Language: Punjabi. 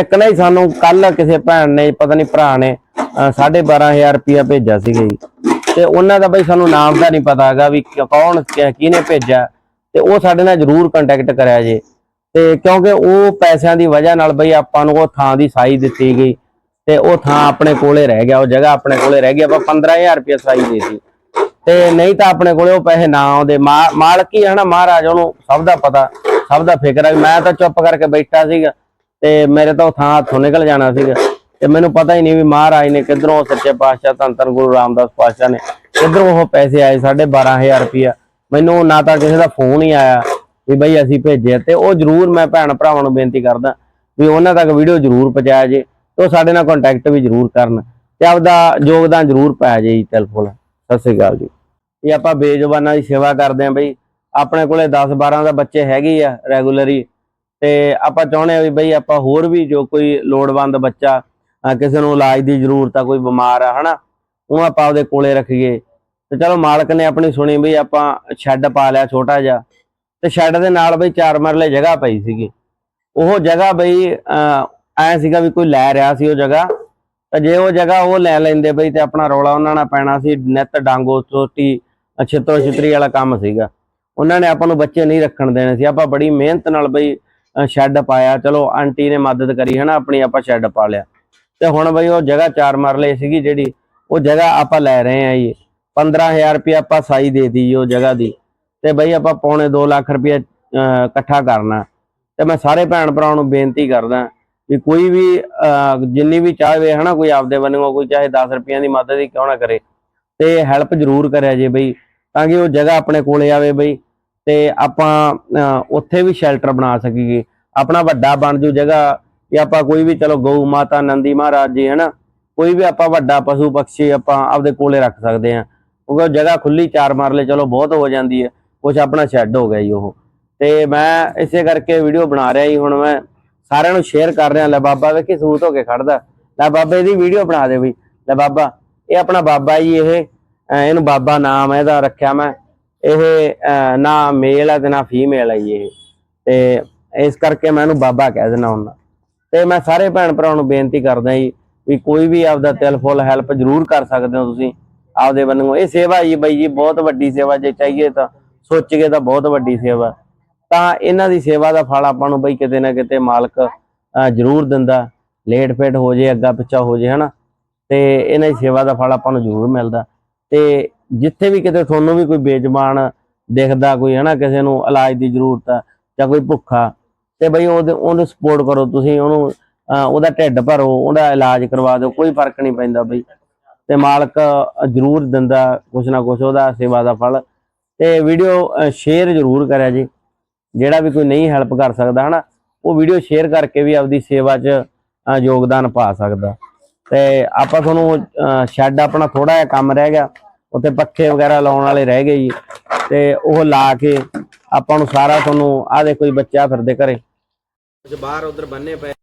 ਇੱਕ ਨਾ ਹੀ ਸਾਨੂੰ ਕੱਲ ਕਿਸੇ ਭੈਣ ਨੇ ਪਤਾ ਨਹੀਂ ਭਰਾ ਨੇ ਅਹ, ਸਾਢੇ 12000 ਰੁਪਇਆ ਭੇਜਿਆ ਸੀਗਾ ਜੀ। ਤੇ ਉਹਨਾਂ ਦਾ ਬਈ ਸਾਨੂੰ ਨਾਮ ਦਾ ਨਹੀਂ ਪਤਾ ਹੈਗਾ ਵੀ ਕੌਣ ਕਿਹਨੇ ਭੇਜਿਆ। ਤੇ ਉਹ ਸਾਡੇ ਨਾਲ ਜਰੂਰ ਕੰਟੈਕਟ ਕਰਿਆ ਜੇ। ਤੇ ਕਿਉਂਕਿ ਉਹ ਪੈਸਿਆਂ ਦੀ ਵਜ੍ਹਾ ਨਾਲ ਬਈ ਆਪਾਂ ਨੂੰ ਉਹ ਥਾਂ ਦੀ ਸਾਈ ਦਿੱਤੀ ਗਈ। ਤੇ ਉਹ ਥਾਂ ਆਪਣੇ ਕੋਲੇ ਰਹਿ ਗਿਆ ਉਹ ਜਗ੍ਹਾ ਆਪਣੇ ਕੋਲੇ ਰਹਿ ਗਈ ਆਪਾਂ 15000 ਰੁਪਏ ਸਾਈ ਦੇਤੀ। ਤੇ ਨਹੀਂ ਤਾਂ ਆਪਣੇ ਕੋਲੇ ਉਹ ਪੈਸੇ ਨਾ ਆਉਂਦੇ। ਮਾ- ਮਾਲਕ ਹੀ ਹੈ ਨਾ ਮਹਾਰਾਜ ਉਹਨੂੰ ਸਭ ਦਾ ਪਤਾ ਸਭ ਦਾ ਫਿਕਰ ਹੈ ਮੈਂ ਤਾਂ ਚੁੱਪ ਕਰਕੇ ਬੈਠਾ ਸੀਗਾ। ਤੇ ਮੇਰੇ ਤਾਂ ਉਹ ਥਾਂ ਹੱਥੋਂ ਨਿਕਲ ਜਾਣਾ ਸੀਗਾ। ਤੇ ਮੈਨੂੰ ਪਤਾ ਹੀ ਨਹੀਂ ਵੀ ਮਹਾਰਾਜ ਨੇ ਕਿੱਧਰੋਂ ਸੱਚੇ ਪਾਤਸ਼ਾਹ ਧੰਨ ਧੰਨ ਗੁਰੂ ਰਾਮਦਾਸ ਪਾਤਸ਼ਾਹ ਨੇ ਕਿਧਰੋਂ ਉਹ ਪੈਸੇ ਆਏ, ਸਾਢੇ 12000 ਰੁਪਇਆ। ਮੈਨੂੰ ਨਾ ਤਾਂ ਕਿਸੇ ਦਾ ਫੋਨ ਹੀ ਆਇਆ ਵੀ ਬਈ ਅਸੀਂ ਭੇਜੇ ਤੇ ਉਹ ਜਰੂਰ ਮੈਂ ਭੈਣ ਭਰਾਵਾਂ ਨੂੰ ਬੇਨਤੀ ਕਰਦਾ ਵੀ ਉਹਨਾਂ ਤੱਕ ਵੀਡੀਓ ਜਰੂਰ ਪਹੁੰਚਾਇਆ ਜੇ, ਤੇ ਉਹ ਸਾਡੇ ਨਾਲ ਕੰਟੈਕਟ ਵੀ ਜਰੂਰ ਕਰਨ ਤੇ ਆਪਦਾ ਯੋਗਦਾਨ ਜਰੂਰ ਪਾਇਆ ਜੇ ਜੀ ਟੈਲੀਫੋਨ ਸਤਿ ਸ੍ਰੀ ਅਕਾਲ ਜੀ। ਇਹ ਆਪਾਂ ਬੇਜ਼ੁਬਾਨਾਂ ਦੀ ਸੇਵਾ ਕਰਦੇ ਆਂ ਬਈ, ਆਪਣੇ ਕੋਲੇ 10 12 ਦਾ ਬੱਚੇ ਹੈਗੇ ਆ ਰੈਗੂਲਰੀ ਤੇ ਆਪਾਂ ਚਾਹੁੰਦੇ ਆ ਵੀ ਬਈ ਆਪਾਂ ਹੋਰ ਵੀ ਜੋ ਕੋਈ ਲੋੜਵੰਦ ਬੱਚਾ ਕਿਸੇ ਨੂੰ ਇਲਾਜ ਦੀ ਜ਼ਰੂਰਤ ਆ, ਕੋਈ ਬਿਮਾਰ ਆ, ਹਨਾ, ਉਹ ਆਪਾਂ ਉਹਦੇ ਕੋਲੇ ਰੱਖੀਏ। ਤੇ ਚਲੋ ਮਾਲਕ ਨੇ ਆਪਣੀ ਸੁਣੀ ਬਈ ਆਪਾਂ ਸ਼ੈੱਡ ਪਾ ਲਿਆ ਛੋਟਾ ਜਿਹਾ, ਤੇ ਸ਼ੈੱਡ ਦੇ ਨਾਲ ਬਈ ਚਾਰ ਮਰਲੇ ਜਗ੍ਹਾ ਪਈ ਸੀਗੀ। ਉਹ ਜਗ੍ਹਾ ਬਈ ਐ ਸੀਗਾ ਵੀ ਕੋਈ ਲੈ ਰਿਹਾ ਸੀ ਉਹ ਜਗ੍ਹਾ, ਤਾਂ ਜੇ ਉਹ ਜਗ੍ਹਾ ਉਹ ਲੈ ਲੈਂਦੇ ਬਈ ਤੇ ਆਪਣਾ ਰੌਲਾ ਉਹਨਾਂ ਨਾਲ ਪੈਣਾ ਸੀ, ਨਿੱਤ ਡਾਂਗੋ, ਚੋਟੀ ਛਿੱਤਰੋ ਛਿੱਤਰੀ ਵਾਲਾ ਕੰਮ ਸੀਗਾ। ਉਹਨਾਂ ਨੇ ਆਪਾਂ ਨੂੰ ਬੱਚੇ ਨਹੀਂ ਰੱਖਣ ਦੇਣੇ ਸੀ। ਆਪਾਂ ਬੜੀ ਮਿਹਨਤ ਨਾਲ ਬਈ ਸ਼ੈੱਡ ਪਾਇਆ। ਚਲੋ ਆਂਟੀ ਨੇ ਮਦਦ ਕਰੀ ਹਨਾ ਆਪਣੀ ਆਪਾਂ ਸ਼ੈੱਡ ਪਾ ਲਿਆ। ਤੇ ਹੁਣ ਬਈ ਉਹ ਜਗ੍ਹਾ ਚਾਰ ਮਰਲੇ ਸੀਗੀ ਜਿਹੜੀ ਉਹ ਜਗ੍ਹਾ ਆਪਾਂ ਲੈ ਰਹੇ ਆ ਜੀ। 15000 ਰੁਪਏ ਆਪਾਂ ਸਾਈ ਦੇਤੀ ਜੀ ਉਹ ਜਗ੍ਹਾ ਦੀ। ਤੇ ਬਈ ਆਪਾਂ ਪੌਣੇ 2 ਲੱਖ ਰੁਪਏ ਇਕੱਠਾ ਕਰਨਾ। ਤੇ ਮੈਂ ਸਾਰੇ ਭੈਣ ਭਰਾ ਨੂੰ ਬੇਨਤੀ ਕਰਦਾ ਵੀ ਕੋਈ ਵੀ ਅਹ, ਜਿੰਨੀ ਵੀ ਚਾਹਵੇ ਹਨਾ ਕੋਈ ਆਪਦੇ ਵੱਲੋਂ ਕੋਈ ਚਾਹੇ 10 ਰੁਪਈਆਂ ਦੀ ਮਦਦ ਹੀ ਕਿਉਂ ਨਾ ਕਰੇ। ਤੇ ਹੈਲਪ ਜ਼ਰੂਰ ਕਰਿਆ ਜੇ ਬਈ ਤਾਂ ਕਿ ਉਹ ਜਗ੍ਹਾ ਆਪਣੇ ਕੋਲੇ ਆਵੇ ਬਈ। ਤੇ ਆਪਾਂ ਉੱਥੇ ਵੀ ਸ਼ੈਲਟਰ ਬਣਾ ਸਕੀਏ। ਆਪਣਾ ਵੱਡਾ ਬਣ ਜੂ ਜਗ੍ਹਾ ਕਿ ਆਪਾਂ ਕੋਈ ਵੀ ਚਲੋ ਗਊ ਮਾਤਾ, ਨੰਦੀ ਮਹਾਰਾਜ ਜੀ, ਹਨਾ, ਕੋਈ ਵੀ ਆਪਾਂ ਵੱਡਾ ਪਸ਼ੂ ਪੰਛੀ ਆਪਾਂ ਆਪਦੇ ਕੋਲੇ ਰੱਖ ਸਕਦੇ ਆ ਕਿਉਂਕਿ ਜਗ੍ਹਾ ਖੁੱਲੀ ਚਾਰ ਮਾਰਲੇ, ਚਲੋ ਬਹੁਤ ਹੋ ਜਾਂਦੀ ਹੈ, ਕੁਛ ਆਪਣਾ ਸ਼ੈੱਡ ਹੋ ਗਿਆ ਜੀ ਉਹ। ਤੇ ਮੈਂ ਇਸੇ ਕਰਕੇ ਵੀਡੀਓ ਬਣਾ ਰਿਹਾ ਜੀ, ਹੁਣ ਮੈਂ ਸਾਰਿਆਂ ਨੂੰ ਸ਼ੇਅਰ ਕਰ ਰਿਹਾ, ਲੈ ਬਾਬਾ ਵੇਖੀ ਸੂਤ ਹੋ ਕੇ ਖੜਦਾ ਲੈ ਬਾਬੇ ਦੀ ਵੀਡੀਓ ਬਣਾ ਦੇ ਵੀ ਲੈ ਬਾਬਾ, ਇਹ ਆਪਣਾ ਬਾਬਾ ਜੀ ਇਹ ਇਹਨੂੰ ਬਾਬਾ ਨਾਮ ਇਹਦਾ ਰੱਖਿਆ ਮੈਂ। ਇਹ ਨਾ ਮੇਲ ਹੈ ਤੇ ਨਾ ਫੀਮੇਲ ਹੈ ਜੀ ਇਹ। ਤੇ ਇਸ ਕਰਕੇ ਮੈਂ ਇਹਨੂੰ ਬਾਬਾ ਕਹਿ ਦਿੰਦਾ ਹੁੰਦਾ। ਤੇ ਮੈਂ ਸਾਰੇ ਭੈਣ ਭਰਾ ਨੂੰ ਬੇਨਤੀ ਕਰਦਾ ਜੀ ਵੀ ਕੋਈ ਵੀ ਆਪਦਾ ਤਿਲ ਫੁੱਲ ਹੈਲਪ ਜ਼ਰੂਰ ਕਰ ਸਕਦੇ ਹੋ ਤੁਸੀਂ ਆਪਦੇ ਵੱਲੋਂ ਇਹ ਸੇਵਾ ਜੀ ਬਾਈ ਜੀ, ਬਹੁਤ ਵੱਡੀ ਸੇਵਾ ਜੇ ਚਾਹੀਏ ਤਾਂ, ਸੋਚ ਸੋਚੀਏ ਤਾਂ ਬਹੁਤ ਵੱਡੀ ਸੇਵਾ। ਤਾਂ ਇਹਨਾਂ ਦੀ ਸੇਵਾ ਦਾ ਫਲ ਆਪਾਂ ਨੂੰ ਬਈ ਕਿਤੇ ਨਾ ਕਿਤੇ ਮਾਲਕ ਜ਼ਰੂਰ ਦਿੰਦਾ। ਲੇਟ ਫੇਟ ਹੋ ਜੇ, ਅੱਗਾ ਪਿੱਛਾ ਹੋ ਜੇ, ਹਨਾ। ਤੇ ਇਹਨਾਂ ਦੀ ਸੇਵਾ ਦਾ ਫਲ ਆਪਾਂ ਨੂੰ ਜ਼ਰੂਰ ਮਿਲਦਾ। ਤੇ ਜਿੱਥੇ ਵੀ ਕਿਤੇ ਤੁਹਾਨੂੰ ਵੀ ਕੋਈ ਬੇਜ਼ਬਾਨ ਦਿਖਦਾ, ਕੋਈ ਹਨਾ ਕਿਸੇ ਨੂੰ ਇਲਾਜ ਦੀ ਜ਼ਰੂਰਤ ਆ ਜਾਂ ਕੋਈ ਭੁੱਖਾ, ਤੇ ਬਈ ਉਹਦੇ, ਉਹਨੂੰ ਸਪੋਰਟ ਕਰੋ ਤੁਸੀਂ, ਉਹਨੂੰ ਉਹਦਾ ਢਿੱਡ ਭਰੋ, ਉਹਦਾ ਇਲਾਜ ਕਰਵਾ ਦਿਓ, ਕੋਈ ਫ਼ਰਕ ਨਹੀਂ ਪੈਂਦਾ ਬਈ। ਤੇ ਮਾਲਕ ਜ਼ਰੂਰ ਦਿੰਦਾ ਕੁਛ ਨਾ ਕੁਛ, ਉਹਦਾ ਸੇਵਾ ਦਾ ਫਲ। ਤੇ ਵੀਡੀਓ ਸ਼ੇਅਰ ਜ਼ਰੂਰ ਕਰਿਆ ਜੀ। ਜਿਹੜਾ ਵੀ ਕੋਈ ਨਹੀਂ ਹੈਲਪ ਕਰ ਸਕਦਾ ਹਨਾ, ਉਹ ਵੀਡੀਓ ਸ਼ੇਅਰ ਕਰਕੇ ਵੀ ਆਪਦੀ ਸੇਵਾ 'ਚ ਯੋਗਦਾਨ ਪਾ ਸਕਦਾ। ਤੇ ਆਪਾਂ ਤੁਹਾਨੂੰ ਸ਼ੈੱਡ ਆਪਣਾ ਥੋੜਾ ਜਿਹਾ ਕੰਮ ਰਹਿ ਗਿਆ। ਉੱਥੇ ਪੱਖੇ ਵਗੈਰਾ ਲਾਉਣ ਵਾਲੇ ਰਹਿ ਗਏ ਜੀ। ਤੇ ਉਹ ਲਾ ਕੇ ਆਪਾਂ ਨੂੰ ਸਾਰਾ ਤੁਹਾਨੂੰ, ਆਹ ਦੇਖੋ ਜੀ ਬੱਚਾ ਫਿਰਦੇ ਘਰੇ। ਬਾਹਰ ਉਧਰ ਬੰਨੇ ਪਏ।